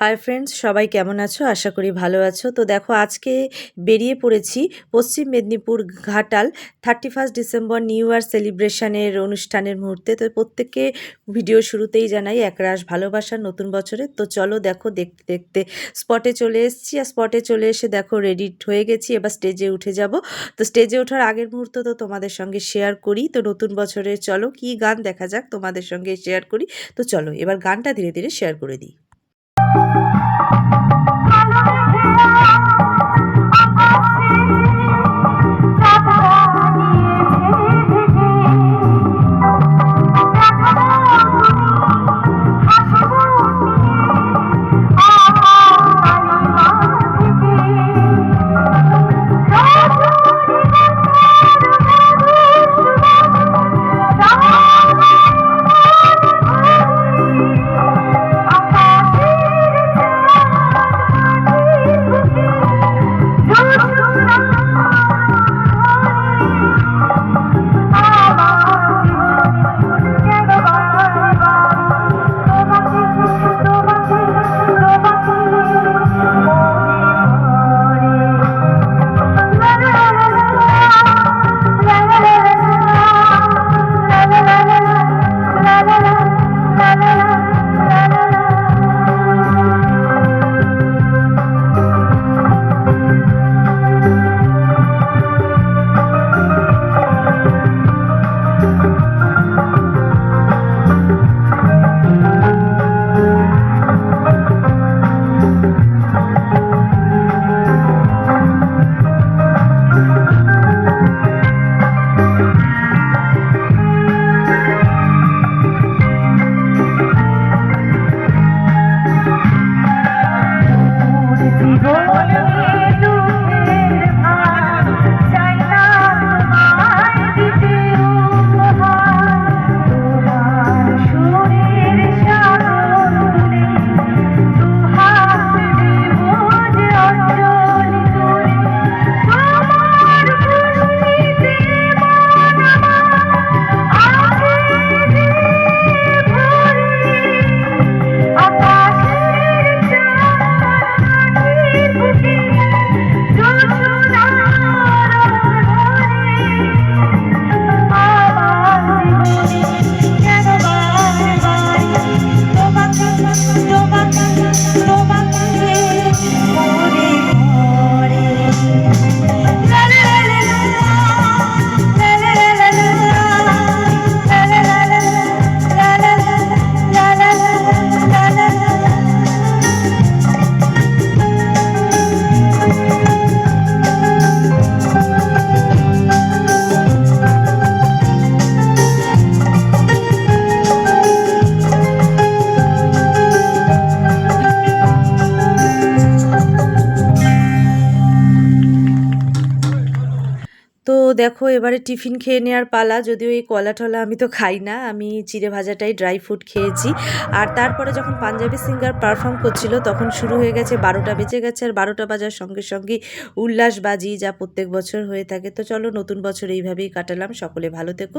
Hi friends সবাই কেমন আছো? আশা করি ভালো আছো। তো দেখো, আজকে বেরিয়ে পড়েছি Paschim Medinipur Ghatal thirty first December new year সেলিব্রেশনের অনুষ্ঠানের মুহূর্তে। তো প্রত্যেককে ভিডিও শুরুতেই জানাই একরাশ ভালোবাসার নতুন বছরে তো চলো দেখো দেখতে দেখতে স্পটে চলে এসেছি। আর স্পটে চলে এসে দেখো রেডি হয়ে গেছি। এবার স্টেজে উঠে যাব। তো স্টেজে ওঠার আগের মুহূর্ত তো তোমাদের সঙ্গে শেয়ার করি। তো নতুন বছরে চলো কি গান দেখা যাক তোমাদের সঙ্গে শেয়ার করি। তো চলো, এবার গানটা ধীরে ধীরে শেয়ার করে দিই। তো দেখো, এবারে টিফিন খেয়ে নেওয়ার পালা। যদিও এই কলা টলা আমি তো খাই না, আমি চিড়ে ভাজাটাই ড্রাই ফ্রুট খেয়েছি। আর তারপরে যখন পাঞ্জাবি সিঙ্গার পারফর্ম করছিল, তখন শুরু হয়ে গেছে, বারোটা বেজে গেছে, আর বারোটা বাজার সঙ্গে সঙ্গে উল্লাসবাজি যা প্রত্যেক বছর হয়ে থাকে। তো চলো, নতুন বছর এইভাবেই কাটালাম। সকলে ভালো থেকো